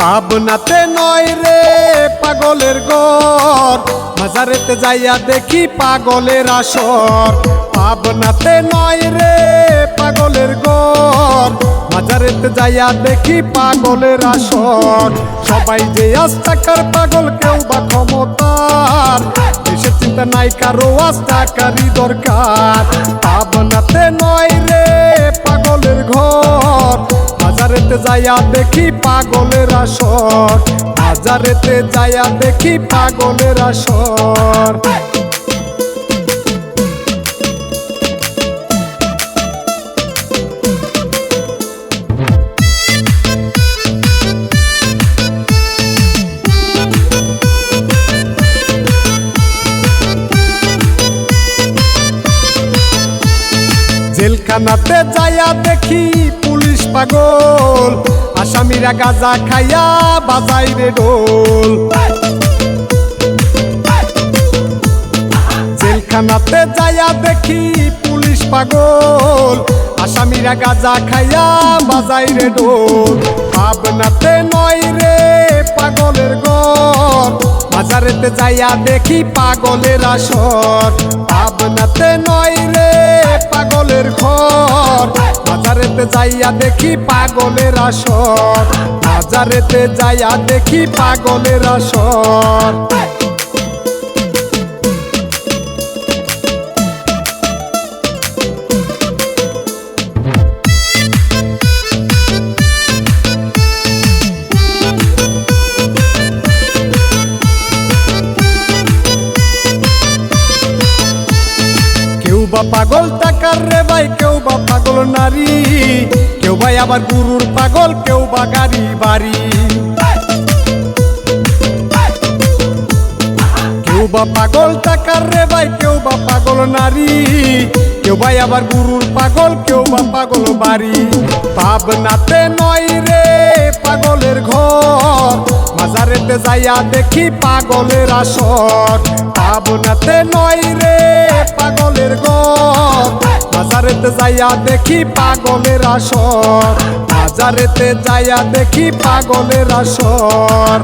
পাবনাতে নয় রে, পাগলের গর মাজারেতে যাইয়া দেখি পাগলের আসর। পাবনাতে নয় রে, পাগলের গর মাজারেতে যাইয়া দেখি পাগলের আসর। সবাই যে আস্তাকার পাগল, কেউ বা ক্ষমতার। দেশের চিন্তা নাই, কারও আস্তাকারই দরকার। পাবনাতে নয় রে, পাগলের ঘর। বাজারেতে যাইয়া দেখি পাগলের আসর। বাজারেতে যাইয়া দেখি পাগলের আসর। জেলখানাতে যাইয়া দেখি পুলিশ পাগল। আসামিরা গাজা খাইয়া বাজাই রে ডোল জেলখানাতে যাইয়া দেখি পুলিশ পাগল। আসামিরা গাজা খাইয়া বাজাই রে ডোল পাবনাতে নয় রে পাগলের গর বাজারেতে যাইয়া দেখি পাগলের আসর। পাবনাতে নয় রে পাগলের ঘর। বাজারেতে যাইয়া দেখি পাগলের আসর। বাজারেতে যাইয়া দেখি পাগলের আসর। বা পাগল টাকার রে ভাই কেউ বা পাগল নারী। কেউ ভাই আবার গুরুর পাগল কেউ বা গাড়ি বাড়ি। কেউ বা পাগল টাকার রে ভাই কেউ বা পাগল নারী। কেউ ভাই আবার গুরুর পাগল কেউ বা পাগল বাড়ি। পাবনাতে নয় রে পাগলের ঘর, মাজারেতে যাইয়া দেখি পাগলের আসর। পাবনাতে নয় রে বাজারেতে যাইয়া দেখি পাগলের আসর। বাজারেতে যাইয়া দেখি পাগলের আসর।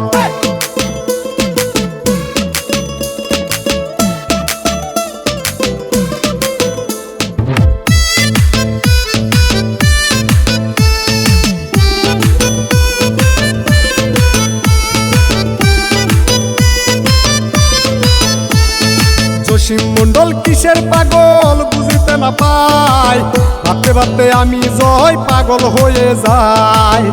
জসিম মন্ডল কিসের পাগল বুঝিতে না পাই ভাবতে ভাবতে আমি জয় পাগল হয়ে যাই।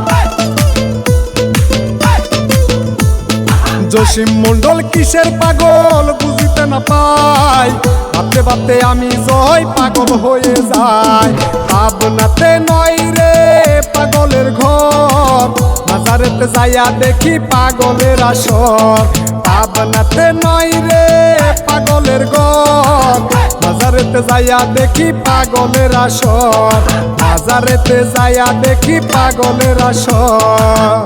জসিম মন্ডল কিসের পাগল বুঝিতে না পাই ভাবতে ভাবতে আমি জয় পাগল হয়ে যাই। ভাবনাতে নয় রে পাগলের ঘর। বাজারেতে যাইয়া দেখি পাগলের আসর। ভাবনাতে নয় রে পাগলের গড় বাজারেতে যাইয়া দেখি পাগলের আসর। বাজারেতে যাইয়া দেখি পাগলের আসর।